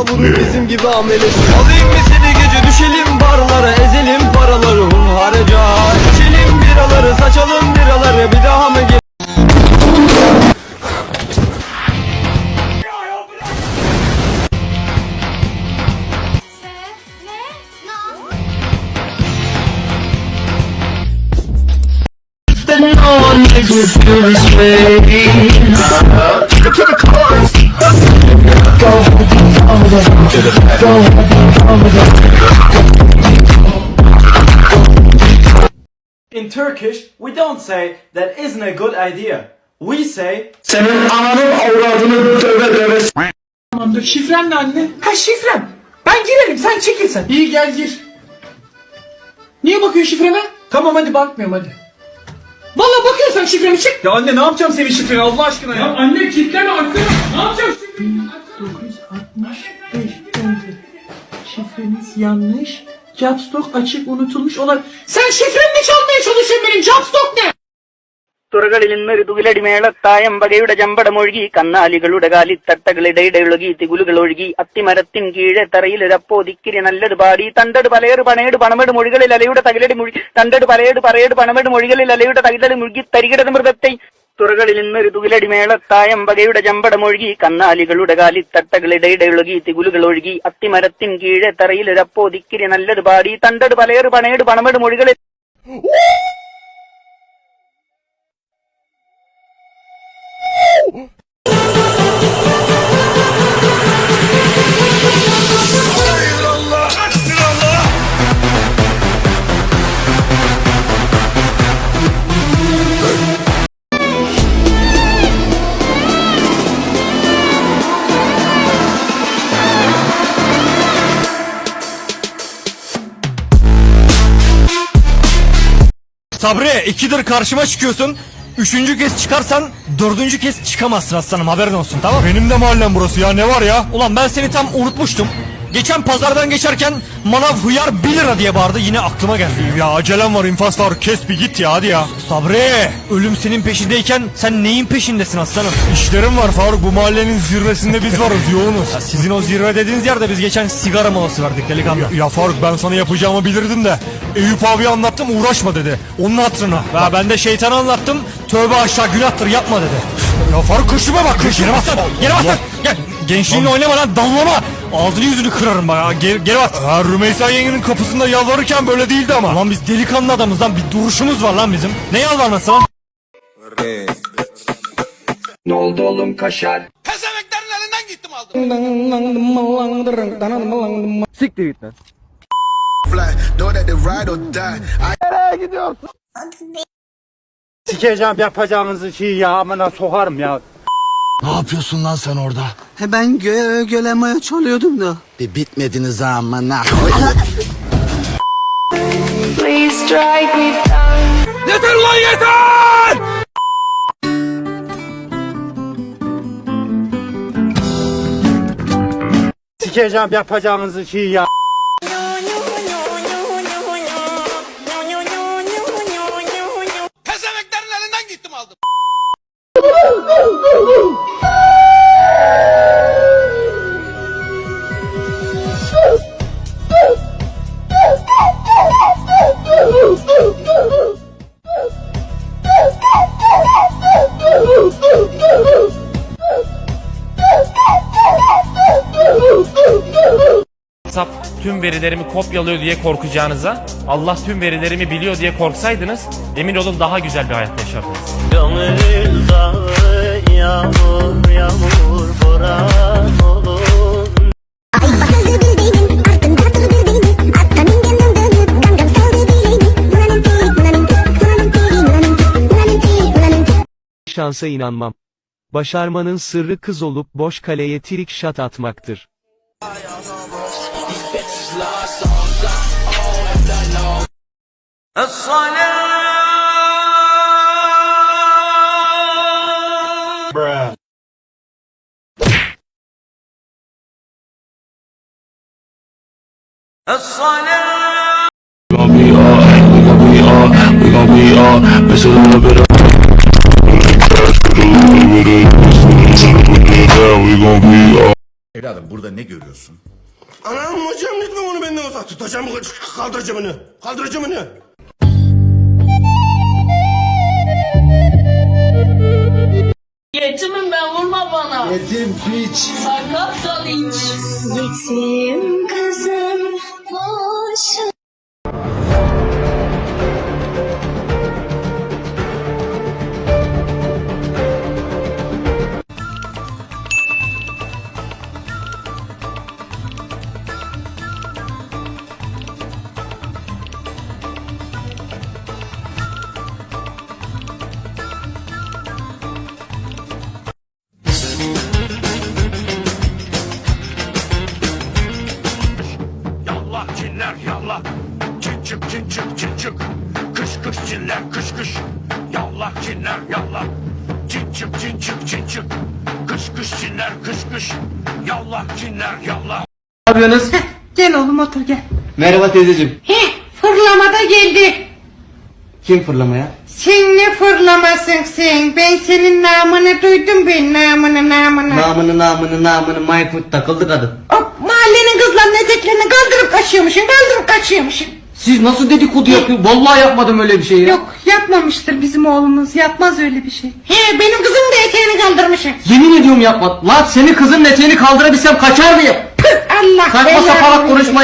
Vurur bizim gibi amelesi Alayım mı seni gece düşelim barlara Ezelim paraları hunharca. İçelim biraları saçalım biraları Bir daha mı gel In Turkish, we don't say that isn't a good idea. We say Tamamdır şifren ne anne? Ha şifrem. Ben girerim sen çekilsen. İyi gel gir. Niye bakıyorsun şifreme? Tamam hadi bakmıyorum hadi. Valla bakıyorsan şifremi çık. Ya anne ne yapacağım senin şifreni Allah aşkına ya. Ya anne kilitleme arkana. Ne yapacağım şifreni? 965 Şifreniz yanlış. Capstock açık unutulmuş olan. Sen şifreni çalmaya çalışıyorsun benim Capstock ne? തുറകളിൽ നിന്നൊരു തുകിലടി മേളത്തായമ്പകയുടെ ചമ്പടമൊഴുകി കന്നാലികളുടെ കാലിത്തട്ടകളിടയിടയൊഴുകി തികുലുകൾ ഒഴുകി അത്തിമരത്തിൻ കീഴെ തറയിലൊരപ്പോ ദിക്കിരി നല്ലത് പാടി തണ്ടട് പലയട് പണയട് പണമെട് മൊഴികളിൽ അലയുടെ തകിലടി മുഴുകി തണ്ടട് പലയട് പറയട് പണമെട് മൊഴികളിൽ അലയുടെ തകിലടി മുഴുകി തരികിടത് മൃഗത്തെ തുറകളിൽ നിന്നൊരു തുകിലടി മേളത്തായമ്പകയുടെ ചമ്പടമൊഴുകി കന്നാലികളുടെ കാലിത്തട്ടകളിടയിടയൊഴുകി തികുലുകൾ ഒഴുകി അത്തിമരത്തിൻ കീഴെ തറയിലൊരപ്പോ ദിക്കിരി നല്ലത് പാടി തണ്ടട് പലയറ് പണയട് പണമെട് മൊഴികളിൽ Sabri ikidir karşıma çıkıyorsun. Üçüncü kez çıkarsan dördüncü kez çıkamazsın aslanım haberin olsun tamam? Benim de mahallem burası ya ne var ya? Ulan ben seni tam unutmuştum Geçen pazardan geçerken manav hıyar 1 lira diye bağırdı yine aklıma geldi. Ya acelem var infaz var kes bir git ya hadi ya. Sabri ölüm senin peşindeyken sen neyin peşindesin aslanım? İşlerim var Faruk bu mahallenin zirvesinde biz varız yoğunuz. Ya sizin o zirve dediğiniz yerde biz geçen sigara molası verdik delikanlı. Ya, ya Faruk ben sana yapacağımı bilirdim de Eyüp abi anlattım uğraşma dedi. Onun hatırına. Ya ben de şeytanı anlattım tövbe aşağı günahtır yapma dedi. Ya Faruk kışıma bak kışıma. Geri bas lan bas lan. Gel. Gençliğinle oynama lan dallama. Ağzını yüzünü kırarım bak ya. Geri, geri bas. Ha, Rümeysa yengenin kapısında yalvarırken böyle değildi ama. Lan biz delikanlı adamız lan. Bir duruşumuz var lan bizim. Ne yalvarması lan? fly. Know that they ride or die. I Sikeceğim yapacağınızı şey ya amına sokarım ya. Ne yapıyorsun lan sen orada? He ben gö gölemeye çalıyordum da. Bir bitmediniz amına. Please strike me down. Sikeceğim yapacağınızı şey ya. WhatsApp tüm verilerimi kopyalıyor diye korkacağınıza Allah tüm verilerimi biliyor diye korksaydınız emin olun daha güzel bir hayat yaşardınız. Arkanın yandan dönüp gam gam saldı bileğini Nuranın tiri, nuranın tiri, nuranın tiri, nuranın tiri, nuranın tiri, nuranın tiri Şansa inanmam. Başarmanın sırrı kız olup boş kaleye trik shot atmaktır. we gon' be all. Evladım burada ne görüyorsun? Anam hocam lütfen onu benden uzak tutacağım. Kaldıracağım onu. Kaldıracağım onu. Yetimim ben vurma bana. Yetim piç. Sakat da linç. Yetim kızım boş. Çık çin çık çin çık. Kış kış cinler kış kış. Yallah cinler yallah. Çin çık çin çık çin çık. Kış kış cinler kış kış. Yallah cinler yallah. Gel oğlum otur gel. Merhaba teyzeciğim. He fırlamada geldi. Kim fırlamaya? Sen ne fırlamasın sen? Ben senin namını duydum ben namını namını. Namını namını namını Mayfoot takıldı kadın. Hop mahallenin kızlarının eteklerini kaldırıp kaçıyormuşsun kaldırıp kaçıyormuşsun. Siz nasıl dedikodu yapıyorsun? Vallahi yapmadım öyle bir şey ya. Yok yapmamıştır bizim oğlumuz yapmaz öyle bir şey. He benim kızım da eteğini kaldırmışsın. Yemin ediyorum yapmadım. Lan senin kızın eteğini kaldırabilsem kaçar mıyım? Püh, Allah Saçma belanı versin. konuşma.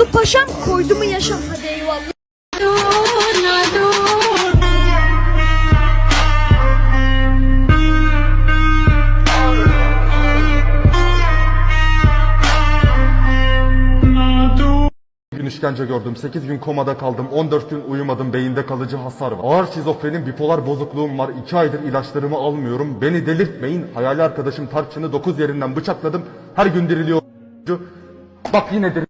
Oldu paşam? Koydu mu yaşam? Hadi eyvallah. gün işkence gördüm. 8 gün komada kaldım. 14 gün uyumadım. Beyinde kalıcı hasar var. Ağır şizofrenim, bipolar bozukluğum var. 2 aydır ilaçlarımı almıyorum. Beni delirtmeyin. Hayali arkadaşım Tarçın'ı 9 yerinden bıçakladım. Her gün diriliyor. Bak yine dir-